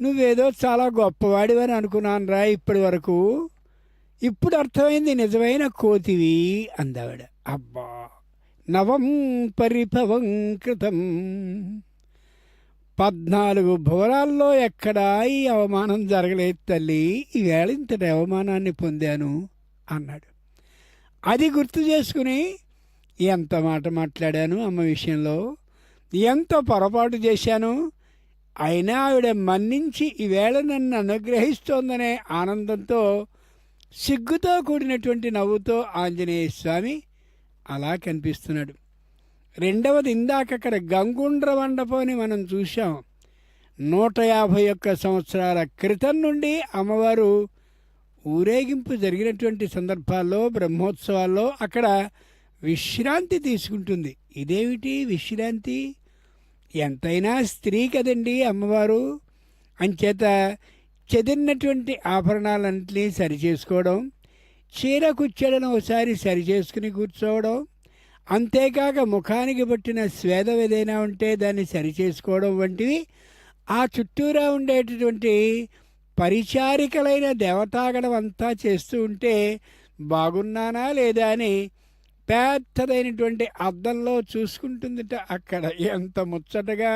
నువ్వేదో చాలా గొప్పవాడివని అనుకున్నాను రా ఇప్పటి వరకు. ఇప్పుడు అర్థమైంది నిజమైన కోతివి అందావిడ. అబ్బా! నవం పరిభవం కృతం. పద్నాలుగు భువనాల్లో ఎక్కడా ఈ అవమానం జరగలేదు తల్లి. ఈవేళ ఇంతటి అవమానాన్ని పొందాను అన్నాడు. అది గుర్తు చేసుకుని ఎంత మాట మాట్లాడాను అమ్మ విషయంలో? ఎంత పొరపాటు చేశాను? అయినా ఆవిడ మన్నించి ఈవేళ నన్ను అనుగ్రహిస్తోందనే ఆనందంతో సిగ్గుతో కూడినటువంటి నవ్వుతో ఆంజనేయ స్వామి అలా కనిపిస్తున్నాడు. రెండవది ఇందాక అక్కడ గంగుండ్ర మండపం మనం చూసాం నూట యాభై ఒక్క సంవత్సరాల క్రితం నుండి అమ్మవారు ఊరేగింపు జరిగినటువంటి సందర్భాల్లో బ్రహ్మోత్సవాల్లో అక్కడ విశ్రాంతి తీసుకుంటుంది. ఇదేమిటి విశ్రాంతి? ఎంతైనా స్త్రీ కదండి అమ్మవారు. అంచేత చెదిరినటువంటి ఆభరణాలన్నింటినీ సరిచేసుకోవడం చీర కుచ్చెలను ఒకసారి సరిచేసుకుని కూర్చోవడం అంతేకాక ముఖానికి పట్టిన స్వేదం ఏదైనా ఉంటే దాన్ని సరిచేసుకోవడం వంటివి ఆ చుట్టూరా ఉండేటటువంటి పరిచారికలైన దేవతాగణం అంతా చేస్తూ ఉంటే బాగున్నానా లేదా అని పెద్దదైనటువంటి అద్దంలో చూసుకుంటుందిట అక్కడ. ఎంత ముచ్చటగా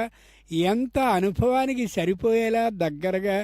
ఎంత అనుభవానికి సరిపోయేలా దగ్గరగా